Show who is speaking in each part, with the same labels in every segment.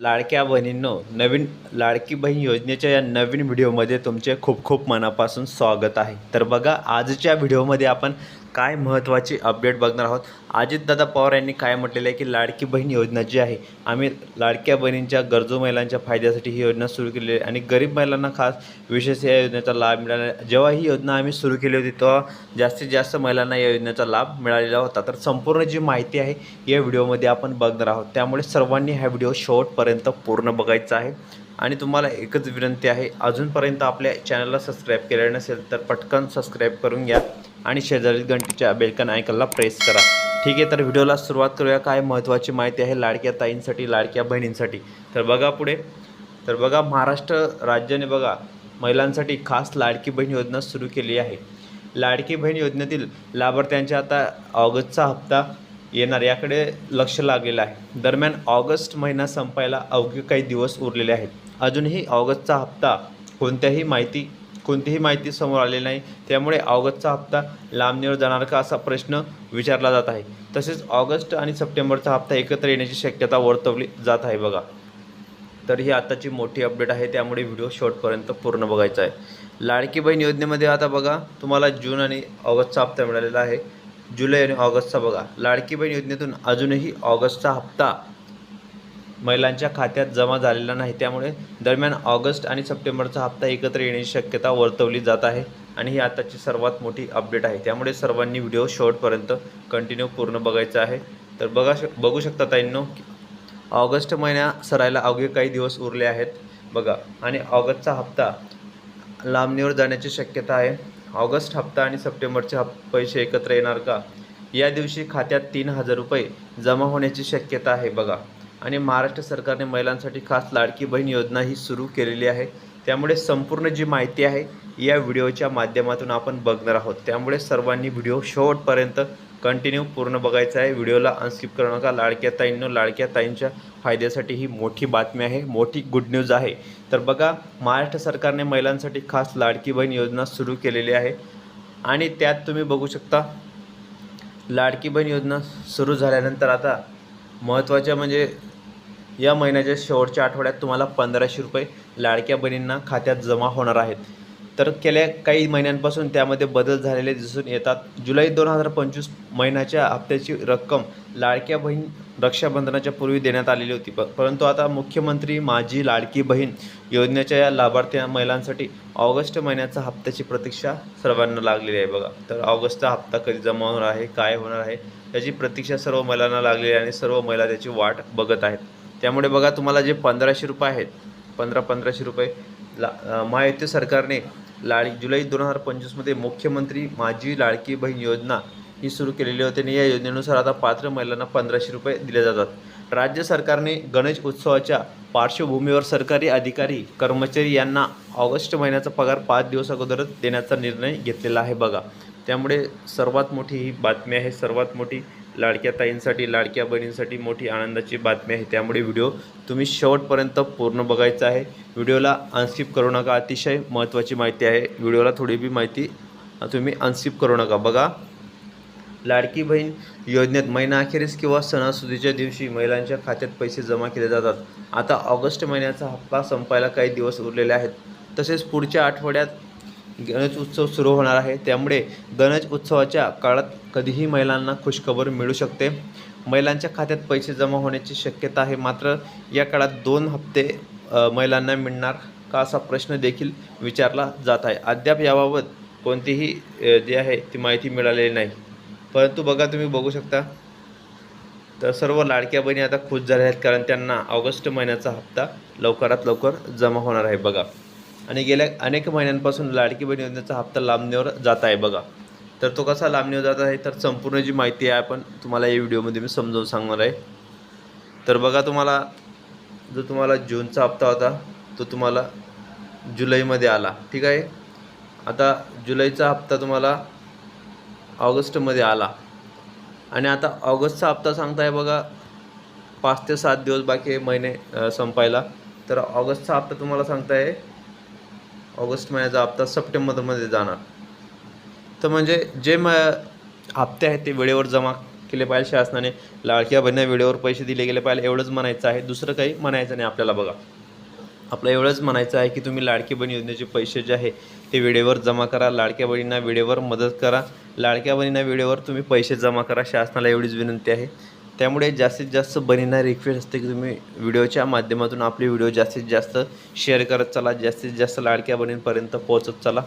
Speaker 1: लाडक्या बहिणींनो नवीन लाडकी बहीण योजनेच्या या नवीन व्हिडिओमध्ये तुमचे खूप खूप मनापासून स्वागत आहे. तर बघा आजच्या व्हिडिओमध्ये आपण काय महत्त्वाची अपडेट बघणार आहोत? अजितदादा पवार यांनी काय म्हटलेलं आहे की लाडकी बहीण योजना जी आहे आम्ही लाडक्या बहिणींच्या गरजू महिलांच्या फायद्यासाठी ही योजना सुरू केली आहे आणि गरीब महिलांना खास विशेष या योजनेचा लाभ मिळाला जेव्हा ही योजना आम्ही सुरू केली होती तेव्हा जास्तीत जास्त महिलांना या योजनेचा लाभ मिळालेला होता. तर संपूर्ण जी माहिती आहे या व्हिडिओमध्ये आपण बघणार आहोत. त्यामुळे सर्वांनी हा व्हिडिओ शेवटपर्यंत पूर्ण बघायचा आहे. आणि तुम्हाला एकच विनंती आहे अजूनपर्यंत आपल्या चॅनलला सबस्क्राईब केलेलं नसेल तर पटकन सबस्क्राईब करून घ्या. आणि शेजारील घंटीच्या बेलकन आयकनला प्रेस करा. ठीक आहे तर व्हिडिओला सुरुवात करूया. काय महत्त्वाची माहिती आहे लाडक्या ताईंसाठी लाडक्या बहिणींसाठी? तर बघा पुढे. तर बघा महाराष्ट्र राज्याने बघा महिलांसाठी खास लाडकी बहीण योजना सुरू केली आहे. लाडकी बहीण योजनेतील लाभार्थ्यांच्या आता ऑगस्टचा हप्ता येणार याकडे लक्ष लागलेलं आहे. दरम्यान ऑगस्ट महिना संपायला अवघे काही दिवस उरलेले आहेत. अजूनही ऑगस्टचा हप्ता कोणत्याही माहिती कोणतीही माहिती समोर आलेली नाही. त्यामुळे ऑगस्टचा हप्ता लांबणीवर जाणार का असा प्रश्न विचारला जात आहे. तसेच ऑगस्ट आणि सप्टेंबरचा हप्ता एकत्र येण्याची शक्यता वर्तवली जात आहे बघा. तर ही आताची मोठी अपडेट आहे. त्यामुळे व्हिडिओ शॉर्टपर्यंत पूर्ण बघायचा आहे. लाडकी बहीण योजनेमध्ये आता बघा तुम्हाला जून आणि ऑगस्टचा हप्ता मिळालेला आहे. जुलै आणि ऑगस्टचा बघा. लाडकी बहीण योजनेतून अजूनही ऑगस्टचा हप्ता महिलांच्या खात्यात जमा झालेला नाही. त्यामुळे दरम्यान ऑगस्ट आणि सप्टेंबरचा हप्ता एकत्र येण्याची शक्यता वर्तवली जात आहे आणि ही आताची सर्वात मोठी अपडेट आहे. त्यामुळे सर्वांनी व्हिडिओ शेवटपर्यंत कंटिन्यू पूर्ण बघायचा आहे. तर बघा श बघू शकता ताईंनो ऑगस्ट महिन्या सरायला अवघे काही दिवस उरले आहेत. बघा आणि ऑगस्टचा हप्ता लांबणीवर जाण्याची शक्यता आहे. ऑगस्ट हप्ता आणि सप्टेंबरचे हप पैसे एकत्र येणार का? या दिवशी खात्यात तीन हजार रुपये जमा होण्याची शक्यता आहे. बघा आणि महाराष्ट्र सरकारने महिलांसाठी खास लाडकी बहीण योजना ही सुरू केलेली आहे. त्यामुळे संपूर्ण जी माहिती आहे या व्हिडिओच्या माध्यमातून आपण बघणार आहोत. त्यामुळे सर्वांनी व्हिडिओ शेवटपर्यंत कंटिन्यू पूर्ण बघायचा आहे. व्हिडिओला अनस्किप करू नका. लाडक्या ताईंनो लाडक्या ताईंच्या फायद्यासाठी ही मोठी बातमी आहे. मोठी गुड न्यूज आहे. तर बघा महाराष्ट्र सरकारने महिलांसाठी खास लाडकी बहीण योजना सुरू केलेली आहे. आणि त्यात तुम्ही बघू शकता लाडकी बहीण योजना सुरू झाल्यानंतर आता महत्त्वाच्या म्हणजे या महिन्याच्या शेवटच्या आठवड्यात तुम्हाला पंधराशे रुपये लाडक्या बहिणींना खात्यात जमा होणार आहेत. तर गेल्या काही महिन्यांपासून त्यामध्ये बदल झालेले दिसून येतात. जुलै दोन हजार पंचवीस महिन्याच्या हप्त्याची रक्कम लाडक्या बहीण रक्षाबंधनाच्या पूर्वी देण्यात आलेली होती. प परंतु आता मुख्यमंत्री माझी लाडकी बहीण योजनेच्या या लाभार्थी महिलांसाठी ऑगस्ट महिन्याचा हप्त्याची प्रतीक्षा सर्वांना लागलेली आहे बघा. तर ऑगस्टचा हप्ता कधी जमा होणार आहे काय होणार आहे याची प्रतीक्षा सर्व महिलांना लागलेली आहे आणि सर्व महिला त्याची वाट बघत आहेत. त्यामुळे बघा तुम्हाला जे पंधराशे रुपये आहेत पंधरा पंधराशे रुपये ला महायुती सरकारने लाड जुलै दोन हजार पंचवीसमध्ये मुख्यमंत्री माझी लाडकी बहीण योजना ही सुरू केलेली होती आणि या योजनेनुसार आता पात्र महिलांना पंधराशे रुपये दिले जातात. राज्य सरकारने गणेश उत्सवाच्या पार्श्वभूमीवर सरकारी अधिकारी कर्मचारी यांना ऑगस्ट महिन्याचा पगार पाच दिवस अगोदरच देण्याचा निर्णय घेतलेला आहे बघा. त्यामुळे सर्वात मोठी ही बातमी आहे सर्वात मोठी लाडक्या ताईंसाठी लाडक्या बहिणींसाठी मोठी आनंदाची बातमी आहे. त्यामुळे व्हिडिओ तुम्ही शेवटपर्यंत पूर्ण बघायचा आहे. व्हिडिओला अनस्किप करू नका. अतिशय महत्त्वाची माहिती आहे. व्हिडिओला थोडी बी माहिती तुम्ही अनस्किप करू नका. बघा लाडकी बहीण योजनेत महिना अखेरीस किंवा सणासुदीच्या दिवशी महिलांच्या खात्यात पैसे जमा केले जातात. आता ऑगस्ट महिन्याचा हप्ता संपायला काही दिवस उरलेले आहेत. तसेच पुढच्या आठवड्यात गणेश उत्सव सुरू होणार आहे. त्यामुळे गणेश उत्सवाच्या काळात कधीही महिलांना खुशखबर मिळू शकते. महिलांच्या खात्यात पैसे जमा होण्याची शक्यता आहे. मात्र या काळात दोन हप्ते महिलांना मिळणार का असा प्रश्न देखील विचारला जात आहे. अद्याप याबाबत कोणतीही जे जी आहे ती माहिती मिळालेली नाही. परंतु बघा तुम्ही बघू शकता. तर सर्व लाडक्या बहिणी आता खुश झाल्या आहेत कारण त्यांना ऑगस्ट महिन्याचा हप्ता लवकरात लवकर जमा होणार आहे. बघा. आणि गेल्या अनेक महिन्यांपासून लाडकी बहीण योजनेचा हप्ता लांबणीवर जात आहे बघा. तर तो कसा लांबणीवर जात आहे तर संपूर्ण जी माहिती आहे आपण तुम्हाला या व्हिडिओमध्ये मी समजावून सांगणार आहे. तर बघा तुम्हाला जो तुम्हाला जूनचा हप्ता होता तो तुम्हाला जुलैमध्ये आला ठीक आहे? आता जुलैचा हप्ता तुम्हाला ऑगस्टमध्ये आला. आणि आता ऑगस्टचा हप्ता सांगताय बघा पाच ते सात दिवस बाकी महिने संपायला. तर ऑगस्टचा हप्ता तुम्हाला सांगताय ऑगस्ट महिन्याचा हप्ता सप्टेंबरमध्ये जाणार. तर म्हणजे जे म हप्ते आहेत ते वेळेवर जमा केले पाहिजे शासनाने. लाडक्या बहिणी वेळेवर पैसे दिले गेले पाहिजे एवढंच म्हणायचं आहे. दुसरं काही म्हणायचं नाही आपल्याला बघा. आपलं एवढंच म्हणायचं आहे की तुम्ही लाडकी बहीण योजनेचे पैसे जे आहे ते वेळेवर जमा करा लाडक्या बहिणींना वेळेवर मदत करा. लाडक्या बहिणींना वेळेवर तुम्ही पैसे जमा करा. शासनाला एवढीच विनंती आहे. त्यामुळे जास्तीत जास्त बहिणींना रिक्वेस्ट असते की तुम्ही व्हिडिओच्या माध्यमातून आपले व्हिडिओ जास्तीत जास्त शेअर करत चला जास्तीत जास्त लाडक्या बहिणींपर्यंत पोहोचत चला.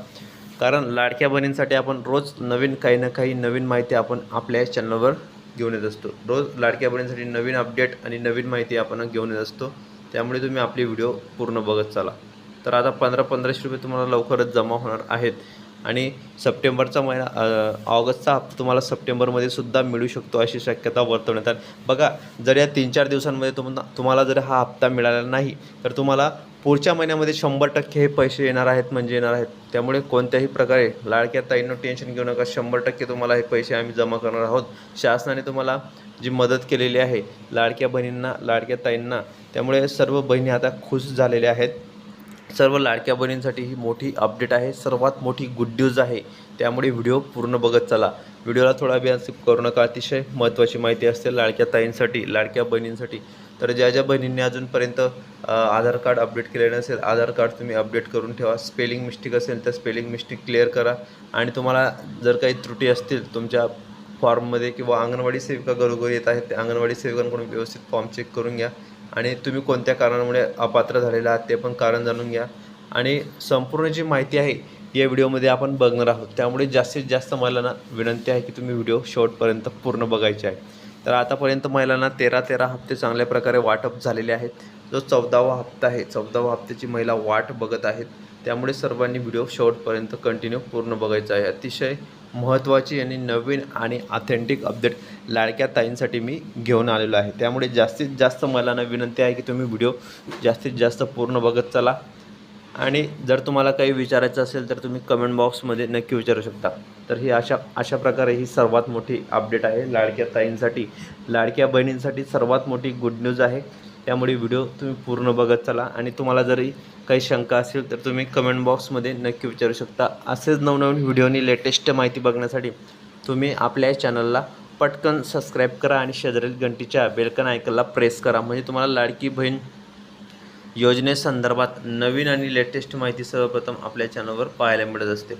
Speaker 1: कारण लाडक्या बहिणींसाठी आपण रोज नवीन काही ना काही नवीन माहिती आपण आपल्या चॅनलवर घेऊन येत असतो. रोज लाडक्या बहिणींसाठी नवीन अपडेट आणि नवीन माहिती आपण घेऊन येत असतो. त्यामुळे तुम्ही आपले व्हिडिओ पूर्ण बघत चाला. तर आता पंधरा पंधराशे रुपये तुम्हाला लवकरच जमा होणार आहेत. आणि सप्टेंबरचा महिना ऑगस्टचा हप्ता तुम्हाला सप्टेंबरमध्ये सुद्धा मिळू शकतो अशी शक्यता वर्तवण्यात आली. बघा जर या तीन चार दिवसांमध्ये तुम्हाला तुम्हाला जर हा हप्ता मिळाला नाही तर तुम्हाला पुढच्या महिन्यामध्ये शंभर टक्के हे पैसे येणार आहेत म्हणजे येणार आहेत. त्यामुळे कोणत्याही प्रकारे लाडक्या ताईंना टेन्शन घेऊ नका. शंभर टक्के तुम्हाला हे पैसे आम्ही जमा करणार आहोत. शासनाने तुम्हाला जी मदत केलेली आहे लाडक्या बहिणींना लाडक्या ताईंना त्यामुळे सर्व बहिणी आता खुश झालेल्या आहेत. सर्व लाडक्या बहिणींसाठी ही मोठी अपडेट आहे. सर्वात मोठी गुड न्यूज आहे. त्यामुळे व्हिडिओ पूर्ण बघत चला. व्हिडिओला थोडा वेळ करू नका अतिशय महत्त्वाची माहिती असते लाडक्या ताईंसाठी लाडक्या बहिणींसाठी. तर ज्या ज्या बहिणींनी अजूनपर्यंत आधार कार्ड अपडेट केले नसेल आधार कार्ड तुम्ही अपडेट करून ठेवा. स्पेलिंग मिस्टेक असेल तर स्पेलिंग मिस्टेक क्लिअर करा. आणि तुम्हाला जर काही त्रुटी असतील तुमच्या फॉर्ममध्ये किंवा अंगणवाडी सेविका घरोघरी येत आहेत त्या अंगणवाडी सेविकांकडून व्यवस्थित फॉर्म चेक करून घ्या. आणि तुम्ही कोणत्या कारणामुळे अपात्र झालेला आहात ते पण कारण जाणून घ्या. आणि संपूर्ण जी माहिती आहे या व्हिडिओमध्ये आपण बघणार आहोत. त्यामुळे जास्तीत जास्त महिलांना विनंती आहे की तुम्ही व्हिडिओ शेवटपर्यंत पूर्ण बघायचे आहे. तर आतापर्यंत महिलांना तेरा तेरा हप्ते चांगल्या प्रकारे वाटप झालेले आहेत. जो चौदावा हप्ता आहे चौदावा हप्त्याची महिला वाट बघत आहेत. त्यामुळे सर्वांनी व्हिडिओ शेवटपर्यंत कंटिन्यू पूर्ण बघायचा आहे. अतिशय महत्त्वाची आणि नवीन आणि ऑथेंटिक अपडेट लाडक्या ताईंसाठी मी घेऊन आलेलो आहे. त्यामुळे जास्तीत जास्त मला ना विनंती आहे की तुम्ही व्हिडिओ जास्तीत जास्त पूर्ण बघत चला. आणि जर तुम्हाला काही विचारायचं असेल तर तुम्ही कमेंट बॉक्समध्ये नक्की विचारू शकता. तर ही अशा अशा प्रकारे ही सर्वात मोठी अपडेट आहे लाडक्या ताईंसाठी. लाडक्या बहिणींसाठी सर्वात मोठी गुड न्यूज आहे. त्यामुळे व्हिडिओ तुम्ही पूर्ण बघत चला. आणि तुम्हाला जरी काही शंका असेल तर तुम्ही कमेंट बॉक्समध्ये नक्की विचारू शकता. असेच नवनवीन व्हिडिओनी लेटेस्ट माहिती बघण्यासाठी तुम्ही आपल्या चॅनलला पटकन सबस्क्राईब करा आणि शेजारील घंटीच्या बेलकन आयकनला प्रेस करा. म्हणजे तुम्हाला लाडकी बहीण योजनेसंदर्भात नवीन आणि लेटेस्ट माहिती सर्वप्रथम आपल्या चॅनलवर पाहायला मिळत असते.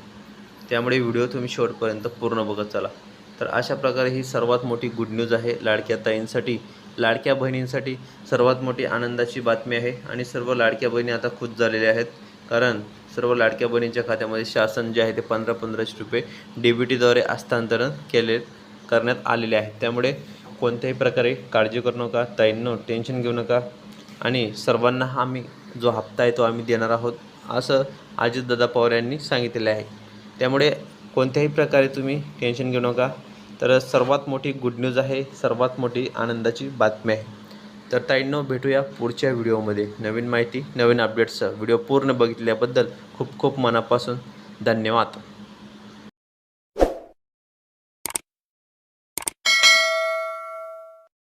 Speaker 1: त्यामुळे व्हिडिओ तुम्ही शेवटपर्यंत पूर्ण बघत चला. तर अशा प्रकारे ही सर्वात मोठी गुड न्यूज आहे लाडक्या ताईंसाठी. लाडक्या बहिणींसाठी सर्वात मोठी आनंदाची बातमी आहे आणि सर्व लाडक्या बहिणी आता खुश झालेल्या आहेत. कारण सर्व लाडक्या बहिणींच्या खात्यामध्ये शासन जे आहे ते पंधरा पंधराशे रुपये डी बी टीद्वारे हस्तांतरण केले करण्यात आलेले आहे. त्यामुळे कोणत्याही प्रकारे काळजी करू नका ताईंनो टेन्शन घेऊ नका आणि सर्वांना हा आम्ही जो हप्ता आहे तो आम्ही देणार आहोत असं अजितदादा पवार यांनी सांगितलेलं आहे. त्यामुळे कोणत्याही प्रकारे तुम्ही टेन्शन घेऊ नका. तर सर्वात मोठी गुड न्यूज आहे सर्वात मोठी आनंदाची बातमी आहे. तर ताईंनो भेटूया पुढच्या व्हिडिओमध्ये. नवीन माहिती नवीन अपडेट्स व्हिडिओ पूर्ण बघितल्याबद्दल खूप खूप मनापासून धन्यवाद.